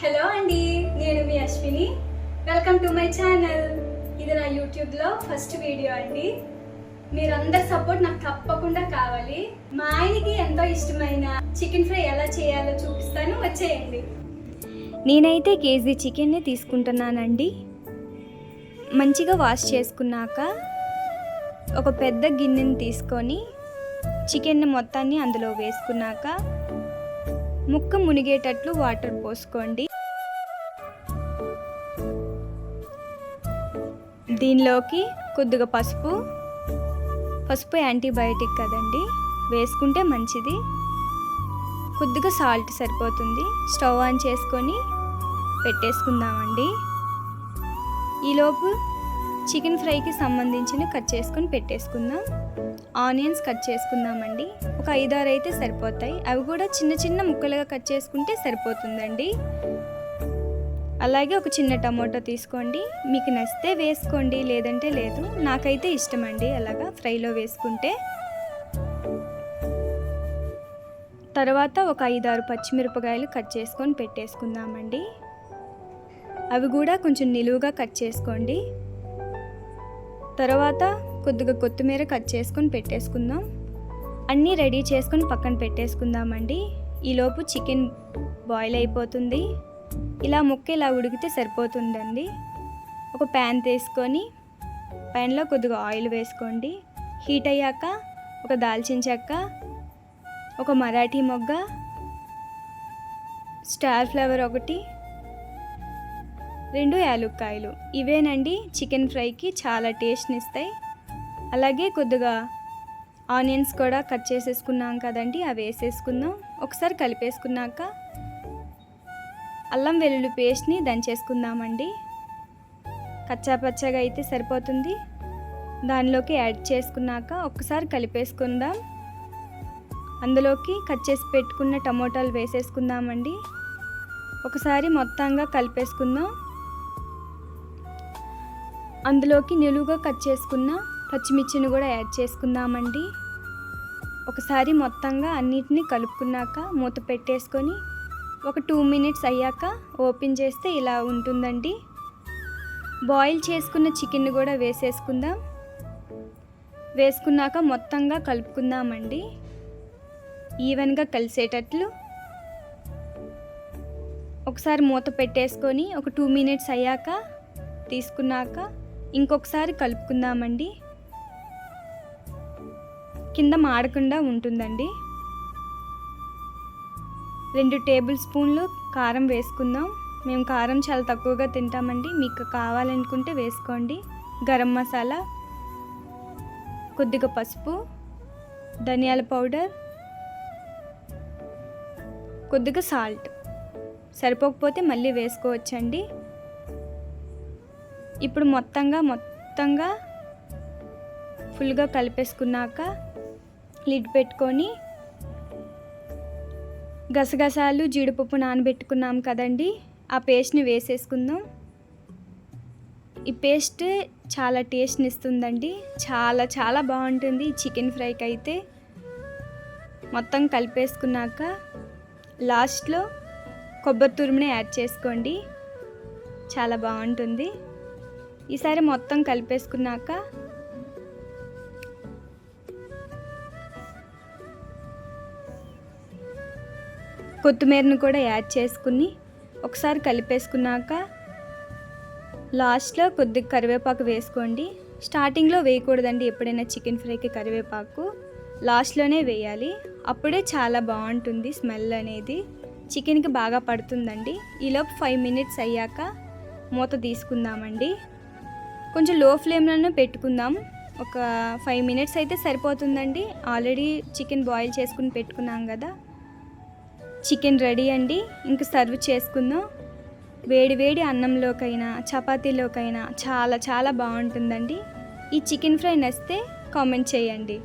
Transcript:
Hello అండి నేను మీ Ashwini. Welcome to my channel ఇది నా యూట్యూబ్లో ఫస్ట్ వీడియో అండి. మీరందరి సపోర్ట్ నాకు తప్పకుండా కావాలి. మా ఆయనకి ఎంతో ఇష్టమైన చికెన్ ఫ్రై ఎలా చేయాలో చూపిస్తాను. వచ్చేయండి. నేనైతే కేజీ చికెన్ని తీసుకుంటున్నానండి. మంచిగా వాష్ చేసుకున్నాక ఒక పెద్ద గిన్నెని తీసుకొని చికెన్ మొత్తాన్ని అందులో వేసుకున్నాక ముక్క మునిగేటట్లు వాటర్ పోసుకోండి. దీనిలోకి కొద్దిగా పసుపు పసుపు యాంటీబయాటిక్ కదండి వేసుకుంటే మంచిది. కొద్దిగా సాల్ట్ సరిపోతుంది స్టవ్ ఆన్ చేసుకొని పెట్టేసుకుందామండి. ఈలోపు చికెన్ ఫ్రైకి సంబంధించిన కట్ చేసుకొని పెట్టేసుకుందాం. ఆనియన్స్ కట్ చేసుకుందామండి. ఒక ఐదారు అయితే సరిపోతాయి. అవి కూడా చిన్న చిన్న ముక్కలుగా కట్ చేసుకుంటే సరిపోతుందండి. అలాగే ఒక చిన్న టమాటో తీసుకోండి. మీకు నచ్చితే వేసుకోండి లేదంటే లేదు. నాకైతే ఇష్టం అండి అలాగా ఫ్రైలో వేసుకుంటే. తర్వాత ఒక ఐదారు పచ్చిమిరపకాయలు కట్ చేసుకొని పెట్టేసుకుందామండి. అవి కూడా కొంచెం నిలువుగా కట్ చేసుకోండి. తర్వాత కొద్దిగా కొత్తిమీర కట్ చేసుకొని పెట్టేసుకుందాం. అన్నీ రెడీ చేసుకొని పక్కన పెట్టేసుకుందామండి. ఈలోపు చికెన్ బాయిల్ అయిపోతుంది. ఇలా ముక్క ఇలా ఉడికితే సరిపోతుందండి. ఒక ప్యాన్ తీసుకొని ప్యాన్లో కొద్దిగా ఆయిల్ వేసుకోండి. హీట్ అయ్యాక ఒక దాల్చిన చెక్క ఒక మరాఠీ మొగ్గ స్టార్ ఫ్లవర్ ఒకటి రెండు యాలుక్కాయలు. ఇవేనండి చికెన్ ఫ్రైకి చాలా టేస్ట్ని ఇస్తాయి అలాగే కొద్దిగా ఆనియన్స్ కూడా కట్ చేసేసుకున్నాం కదండి అవి వేసేసుకుందాం. ఒకసారి కలిపేసుకున్నాక అల్లం వెల్లుల్లి పేస్ట్ని దంచేసుకుందామండి. కచ్చా పచ్చగా అయితే సరిపోతుంది. దానిలోకి యాడ్ చేసుకున్నాక ఒకసారి కలిపేసుకుందాం. అందులోకి కట్ చేసి పెట్టుకున్న టమోటాలు వేసేసుకుందామండి. ఒకసారి మొత్తంగా కలిపేసుకుందాం. అందులోకి నిలువుగా కట్ చేసుకున్న పచ్చిమిర్చిని కూడా యాడ్ చేసుకుందామండి. ఒకసారి మొత్తంగా అన్నిటినీ కలుపుకున్నాక మూత పెట్టేసుకొని ఒక టూ మినిట్స్ అయ్యాక ఓపెన్ చేస్తే ఇలా ఉంటుందండి. బాయిల్ చేసుకున్న చికెన్ కూడా వేసేసుకుందాం. వేసుకున్నాక మొత్తంగా కలుపుకుందామండి. ఈవెన్గా కలిసేటట్లు. ఒకసారి మూత పెట్టేసుకొని ఒక టూ మినిట్స్ అయ్యాక తీసుకున్నాక ఇంకొకసారి కలుపుకుందామండి. కింద మాడకుండా ఉంటుందండి. రెండు టేబుల్ స్పూన్లు కారం వేసుకుందాం. మేము కారం చాలా తక్కువగా తింటామండి. మీకు కావాలనుకుంటే వేసుకోండి. గరం మసాలా కొద్దిగా పసుపు ధనియాల పౌడర్ కొద్దిగా సాల్ట్. సరిపోకపోతే మళ్ళీ వేసుకోవచ్చండి. ఇప్పుడు మొత్తంగా మొత్తంగా ఫుల్గా కలిపేసుకున్నాక లిడ్ పెట్టుకొని గసగసాలు జీడిపప్పు నానబెట్టుకున్నాం కదండి. ఆ పేస్ట్ని వేసేసుకుందాం. ఈ పేస్ట్ చాలా టేస్ట్ని ఇస్తుందండి చాలా చాలా బాగుంటుంది చికెన్ ఫ్రైకి అయితే మొత్తం కలిపేసుకున్నాక లాస్ట్లో కొబ్బరి తురుముని యాడ్ చేసుకోండి. చాలా బాగుంటుంది. ఈసారి మొత్తం కలిపేసుకున్నాక కొత్తిమీరను కూడా యాడ్ చేసుకుని ఒకసారి కలిపేసుకున్నాక లాస్ట్లో కొద్దిగా కరివేపాకు వేసుకోండి. స్టార్టింగ్లో వేయకూడదండి ఎప్పుడైనా చికెన్ ఫ్రైకి కరివేపాకు. లాస్ట్లోనే వేయాలి. అప్పుడే చాలా బాగుంటుంది స్మెల్ అనేది. చికెన్కి బాగా పడుతుందండి. ఈలోపు ఫైవ్ మినిట్స్ అయ్యాక మూత తీసుకుందామండి. కొంచెం లో ఫ్లేమ్లోనే పెట్టుకుందాం. ఒక ఫైవ్ మినిట్స్ అయితే సరిపోతుందండి. ఆల్రెడీ చికెన్ బాయిల్ చేసుకుని పెట్టుకున్నాం కదా. చికెన్ రెడీ అండి. ఇంక సర్వ్ చేసుకుందాం. వేడి వేడి అన్నంలోకైనా చపాతీలోకైనా చాలా చాలా బాగుంటుందండి. ఈ చికెన్ ఫ్రై నచ్చితే కామెంట్ చేయండి.